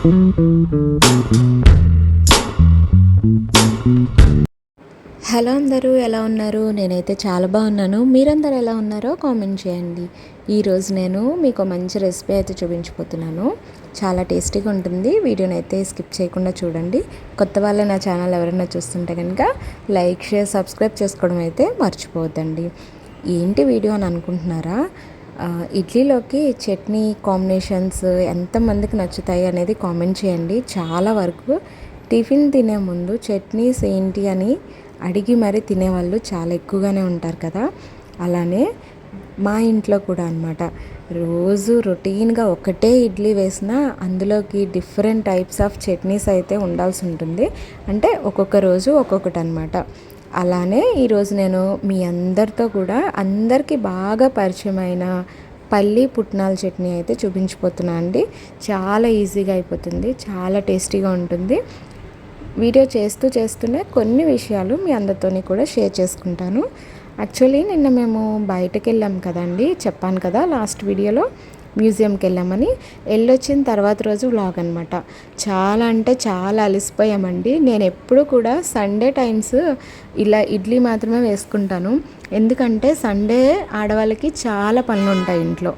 Hello అందరూ ఎలా ఉన్నారు? నేనైతే చాలా బాగున్నాను. మీరందరూ ఎలా ఉన్నారో కామెంట్ చేయండి. ఈరోజు నేను మీకు మంచి రెసిపీ అయితే చూపించిపోతున్నాను చాలా టేస్టీగా ఉంటుంది. వీడియోని అయితే స్కిప్ చేయకుండా చూడండి. కొత్త వాళ్ళ నా ఛానల్ ఎవరైనా చూస్తుంటే కనుక లైక్ షేర్ సబ్స్క్రైబ్ చేసుకోవడం అయితే మర్చిపోవద్దండి. ఏంటి వీడియో అని అనుకుంటున్నారా? ఇడ్లీలోకి చట్నీ కాంబినేషన్స్ ఎంతమందికి నచ్చుతాయి అనేది కామెంట్ చేయండి. చాలా వరకు టిఫిన్ తినే ముందు చట్నీస్ ఏంటి అని అడిగి మరీ తినేవాళ్ళు చాలా ఎక్కువగానే ఉంటారు కదా. అలానే మా ఇంట్లో కూడా అనమాట రోజు రొటీన్గా ఒకటే ఇడ్లీ వేసినా అందులోకి డిఫరెంట్ టైప్స్ ఆఫ్ చట్నీస్ అయితే ఉండాల్సి ఉంటుంది. అంటే ఒక్కొక్క రోజు ఒక్కొక్కటి అనమాట అలానే ఈరోజు నేను మీ అందరితో కూడా అందరికీ బాగా పరిచయమైన పల్లి పుట్నాల చట్నీ అయితే చూపించిపోతున్నా అండి. చాలా ఈజీగా అయిపోతుంది చాలా టేస్టీగా ఉంటుంది. వీడియో చేస్తూ చేస్తూనే కొన్ని విషయాలు మీ అందరితోని కూడా షేర్ చేసుకుంటాను. యాక్చువల్లీ నిన్న మేము బయటకు వెళ్ళాం కదండి చెప్పాను కదా లాస్ట్ వీడియోలో. మ్యూజియంకి వెళ్ళామని వెళ్ళొచ్చిన తర్వాత రోజు వ్లాగ్ అనమాట చాలా అంటే చాలా అలసిపోయామండి. నేను ఎప్పుడు కూడా సండే టైమ్స్ ఇలా ఇడ్లీ మాత్రమే వేసుకుంటాను. ఎందుకంటే సండే ఆడవాళ్ళకి చాలా పనులు ఉంటాయి ఇంట్లో.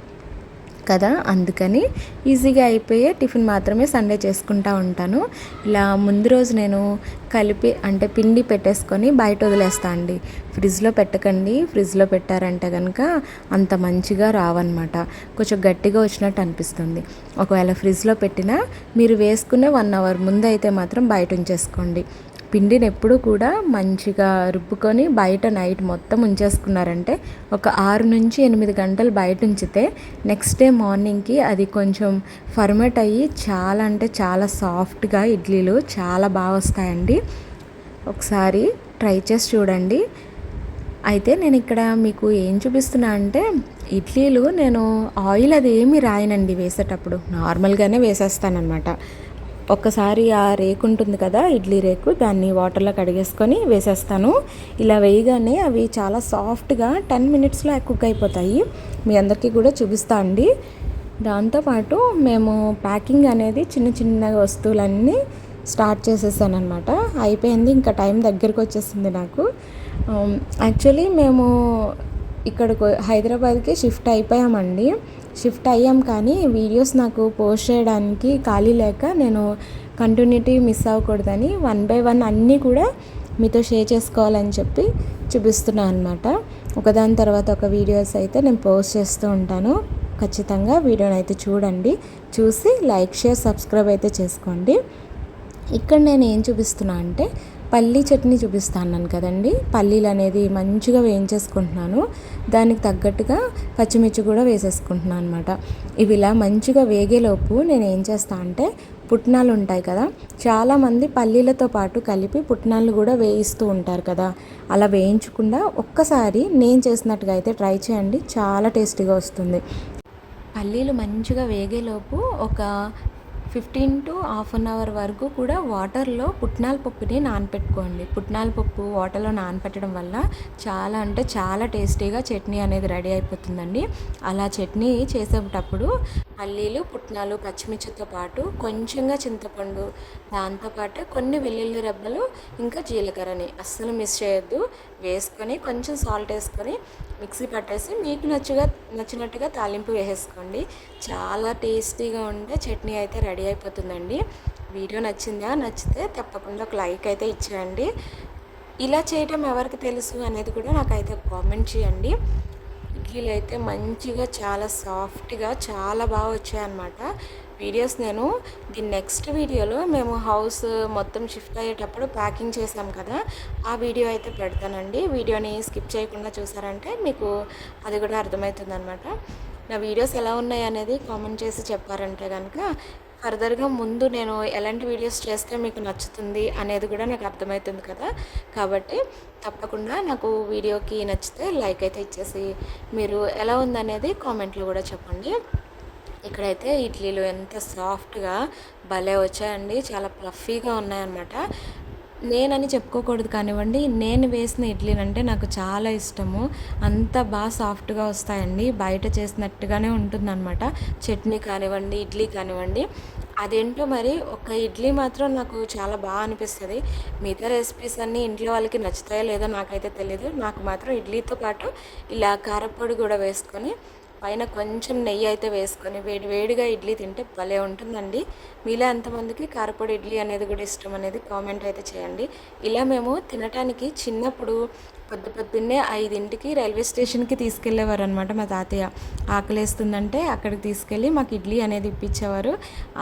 కదా అందుకని ఈజీగా అయిపోయే టిఫిన్ మాత్రమే సండే చేసుకుంటూ ఉంటాను. ఇలా ముందు రోజు నేను కలిపి అంటే పిండి పెట్టేసుకొని బయట వదిలేస్తా అండి. ఫ్రిడ్జ్లో పెట్టకండి ఫ్రిడ్జ్లో పెట్టారంటే కనుక అంత మంచిగా రావన్నమాట. కొంచెం గట్టిగా వచ్చినట్టు అనిపిస్తుంది. ఒకవేళ ఫ్రిడ్జ్లో పెట్టినా మీరు వేసుకునే వన్ అవర్ ముందు అయితే మాత్రం బయట ఉంచేసుకోండి. పిండిని ఎప్పుడు కూడా మంచిగా రుబ్బుకొని బయట నైట్ మొత్తం ఉంచేసుకున్నారంటే ఒక ఆరు నుంచి ఎనిమిది గంటలు బయట ఉంచితే నెక్స్ట్ డే మార్నింగ్కి అది కొంచెం ఫర్మేట్ అయ్యి చాలా అంటే చాలా సాఫ్ట్గా ఇడ్లీలు చాలా బాగా వస్తాయండి. ఒకసారి ట్రై చేసి చూడండి. అయితే నేను ఇక్కడ మీకు ఏం చూపిస్తున్నా అంటే ఇడ్లీలు నేను ఆయిల్ అది ఏమి రాయనండి వేసేటప్పుడు. నార్మల్గానే వేసేస్తానమాట ఒక్కసారి ఆ రేకు ఉంటుంది కదా ఇడ్లీ రేకు దాన్ని వాటర్లో కడిగేసుకొని వేసేస్తాను. ఇలా వేయగానే అవి చాలా సాఫ్ట్గా టెన్ మినిట్స్లో కుక్ అయిపోతాయి. మీ అందరికీ కూడా చూపిస్తా అండి. దాంతోపాటు మేము ప్యాకింగ్ అనేది చిన్న చిన్న వస్తువులన్నీ స్టార్ట్ చేసేసాను అనమాట అయిపోయింది ఇంకా టైం దగ్గరకు వచ్చేసింది నాకు. యాక్చువల్లీ మేము ఇక్కడికి హైదరాబాద్కి షిఫ్ట్ అయిపోయామండి. షిఫ్ట్ అయ్యాం కానీ వీడియోస్ నాకు పోస్ట్ చేయడానికి ఖాళీ లేక నేను కంటిన్యూటీ మిస్ అవ్వకూడదని వన్ బై వన్ అన్నీ కూడా మీతో షేర్ చేసుకోవాలని చెప్పి చూపిస్తున్నాను అనమాట ఒకదాని తర్వాత ఒక వీడియోస్ అయితే నేను పోస్ట్ చేస్తూ ఉంటాను. ఖచ్చితంగా వీడియోని అయితే చూడండి. చూసి లైక్ షేర్ సబ్స్క్రైబ్ అయితే చేసుకోండి. ఇక్కడ నేను ఏం చూపిస్తున్నా అంటే పల్లీ చట్నీ చూపిస్తాను కదండి. పల్లీలు అనేది మంచిగా వేయించేసుకుంటున్నాను. దానికి తగ్గట్టుగా పచ్చిమిర్చి కూడా వేసేసుకుంటున్నాను అనమాట ఇవి ఇలా మంచిగా వేగేలోపు నేను ఏం చేస్తాను అంటే పుట్నాలు ఉంటాయి కదా చాలామంది పల్లీలతో పాటు కలిపి పుట్నాలు కూడా వేయిస్తూ ఉంటారు కదా. అలా వేయించకుండా ఒక్కసారి నేను చేసినట్టుగా అయితే ట్రై చేయండి చాలా టేస్టీగా వస్తుంది. పల్లీలు మంచిగా వేగేలోపు ఒక fifteen to half an hour వరకు కూడా వాటర్లో పుట్నాల పప్పుని నానపెట్టుకోండి. పుట్నాల పప్పు వాటర్లో నానపెట్టడం వల్ల చాలా అంటే చాలా టేస్టీగా చట్నీ అనేది రెడీ అయిపోతుందండి. అలా చట్నీ చేసేటప్పుడు పల్లీలు పుట్నాలు పచ్చిమిర్చితో పాటు కొంచెంగా చింతపండు దాంతోపాటు కొన్ని వెల్లుల్లి రెబ్బలు ఇంకా జీలకర్రని అస్సలు మిస్ చేయొద్దు. వేసుకొని కొంచెం సాల్ట్ వేసుకొని మిక్సీ పట్టేసి మీకు నచ్చుగా నచ్చినట్టుగా తాలింపు వేసేసుకోండి. చాలా టేస్టీగా ఉండే చట్నీ అయితే రెడీ అయిపోతుందండి. వీడియో నచ్చిందా? నచ్చితే తప్పకుండా ఒక లైక్ అయితే ఇచ్చేయండి. ఇలా చేయటం ఎవరికి తెలుసు అనేది కూడా నాకైతే కామెంట్ చేయండి. ఇడ్లీలు అయితే మంచిగా చాలా సాఫ్ట్గా చాలా బాగా వచ్చాయన్నమాట. వీడియోస్ నేను ది నెక్స్ట్ వీడియోలో మేము హౌస్ మొత్తం షిఫ్ట్ అయ్యేటప్పుడు ప్యాకింగ్ చేసాం కదా ఆ వీడియో అయితే పెడతానండి. వీడియోని స్కిప్ చేయకుండా చూసారంటే మీకు అది కూడా అర్థమవుతుంది అనమాట నా వీడియోస్ ఎలా ఉన్నాయి అనేది కామెంట్ చేసి చెప్పారంటే కనుక ఫర్దర్గా ముందు నేను ఎలాంటి వీడియోస్ చేస్తే మీకు నచ్చుతుంది అనేది కూడా నాకు అర్థమవుతుంది కదా. కాబట్టి తప్పకుండా నాకు వీడియోకి నచ్చితే లైక్ అయితే ఇచ్చేసి మీరు ఎలా ఉందనేది కామెంట్లో కూడా చెప్పండి. ఇక్కడైతే ఇడ్లీలు ఎంత సాఫ్ట్గా భలే వచ్చాయండి. చాలా ప్లఫీగా ఉన్నాయన్నమాట. నేనని చెప్పుకోకూడదు కానివ్వండి నేను వేసిన ఇడ్లీలు అంటే నాకు చాలా ఇష్టము. అంత బాగా సాఫ్ట్గా వస్తాయండి. బయట చేసినట్టుగానే ఉంటుందన్నమాట. చట్నీ కానివ్వండి ఇడ్లీ కానివ్వండి. అదేంటో మరి ఒక ఇడ్లీ మాత్రం నాకు చాలా బాగా అనిపిస్తుంది. మిగతా రెసిపీస్ అన్నీ ఇంట్లో వాళ్ళకి నచ్చుతాయో లేదో నాకైతే తెలియదు నాకు మాత్రం ఇడ్లీతో పాటు ఇలా కారపొడి కూడా వేసుకొని పైన కొంచెం నెయ్యి అయితే వేసుకొని వేడి వేడిగా ఇడ్లీ తింటే భలే ఉంటుందండి. మీలో ఎంతమందికి కారపొడి ఇడ్లీ అనేది కూడా ఇష్టం అనేది కామెంట్ అయితే చేయండి. ఇలా మేము తినటానికి చిన్నప్పుడు పొద్దు పొద్దున్నే ఐదింటికి రైల్వే స్టేషన్కి తీసుకెళ్ళేవారు అనమాట మా తాతయ్య. ఆకలేస్తుందంటే అక్కడికి తీసుకెళ్ళి మాకు ఇడ్లీ అనేది ఇప్పించేవారు.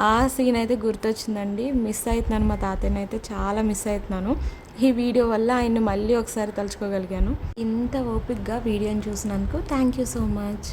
ఆ సీన్ అయితే గుర్తొచ్చిందండి. మిస్ అవుతున్నాను మా తాతయ్యని అయితే చాలా మిస్ అవుతున్నాను ఈ వీడియో వల్ల ఆయన్ని మళ్ళీ ఒకసారి తలుచుకోగలిగాను. ఇంత ఓపిక్గా వీడియోని చూసినందుకు థ్యాంక్ యూ సో మచ్.